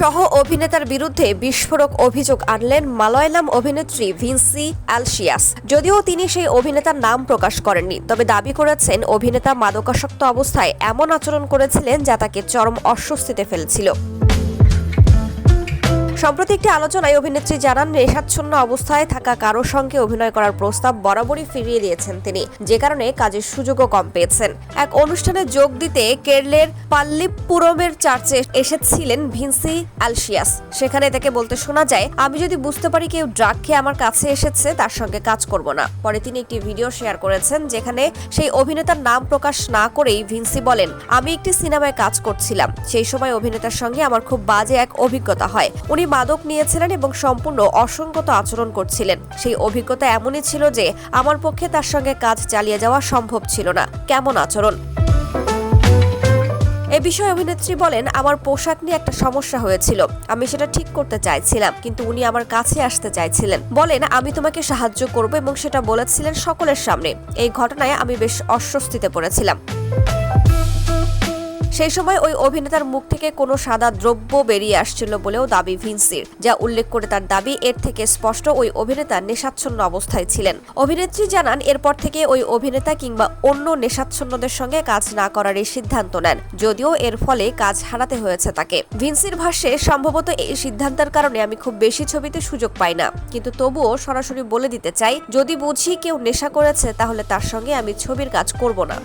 সহ অভিনেতার বিরুদ্ধে বিস্ফোরক অভিযোগ আনলেন মালয়ালাম অভিনেত্রী ভিনসি অ্যালশিয়াস যদিও তিনি সেই অভিনেতার নাম প্রকাশ করেননি, তবে দাবি করেছেন অভিনেতা মাদকাসক্ত অবস্থায় এমন আচরণ করেছিলেন যা তাকে চরম অস্বস্তিতে ফেলছিল। সম্প্রতি একটি আলোচনায় অভিনেত্রী জানান, নেশাচ্ছন্ন অবস্থায় থাকা কারও সঙ্গে অভিনয় করার প্রস্তাব বরাবরই ফিরিয়ে দিয়েছেন তিনি, যে কারণে কাজের সুযোগও কম পেয়েছেন। এক অনুষ্ঠানে যোগ দিতে কেরলের পাল্লিপুরমের চার্চে এসেছিলেন ভিনসি অ্যালশিয়াস সেখানে তাকে বলতে শোনা যায়, আমি যদি বুঝতে পারি কেউ ড্রাগ খেয়ে আমার কাছে এসেছে, তার সঙ্গে কাজ করব না। পরে তিনি একটি ভিডিও শেয়ার করেছেন, যেখানে সেই অভিনেতার নাম প্রকাশ না করেই ভিনসি বলেন, আমি একটি সিনেমায় কাজ করছিলাম। সেই সময় অভিনেতার সঙ্গে আমার খুব বাজে এক অভিজ্ঞতা হয়। উনি মাদক নিয়েছিলেন এবং সম্পূর্ণ অসঙ্গত আচরণ করছিলেন। সেই অভিজ্ঞতা এমনই ছিল যে, আমার পক্ষে তার সঙ্গে কাজ চালিয়ে যাওয়া সম্ভব ছিল না। কেমন আচরণ? এ বিষয়ে অভিনেত্রী বলেন, আমার পোশাক নিয়ে একটা সমস্যা হয়েছিল। আমি সেটা ঠিক করতে চাইছিলাম, কিন্তু উনি আমার কাছে আসতে চাইছিলেন। বলেন, আমি তোমাকে সাহায্য করব এবং সেটা বলেছিলেন সকলের সামনে। এই ঘটনায় আমি বেশ অস্বস্তিতে পড়েছিলাম। সেই সময় ওই অভিনেতার মুখ থেকে কোনো সাদা দ্রব্য বেরিয়ে আসছিল বলেও দাবি ভিনসির, যা উল্লেখ করে তার দাবি এর থেকে স্পষ্ট ওই অভিনেতা নেশাচ্ছন্ন অবস্থায় ছিলেন। অভিনেত্রী জানান, এরপর থেকে ওই অভিনেতা কিংবা অন্য নেশাচ্ছন্নদের সঙ্গে কাজ না করার এই সিদ্ধান্ত নেন, যদিও এর ফলে কাজ হারাতে হয়েছে তাকে। ভিনসির ভাষ্যে, সম্ভবত এই সিদ্ধান্তের কারণে আমি খুব বেশি ছবিতে সুযোগ পাই না। কিন্তু তবুও সরাসরি বলে দিতে চাই, যদি বুঝি কেউ নেশা করেছে, তাহলে তার সঙ্গে আমি ছবির কাজ করব না।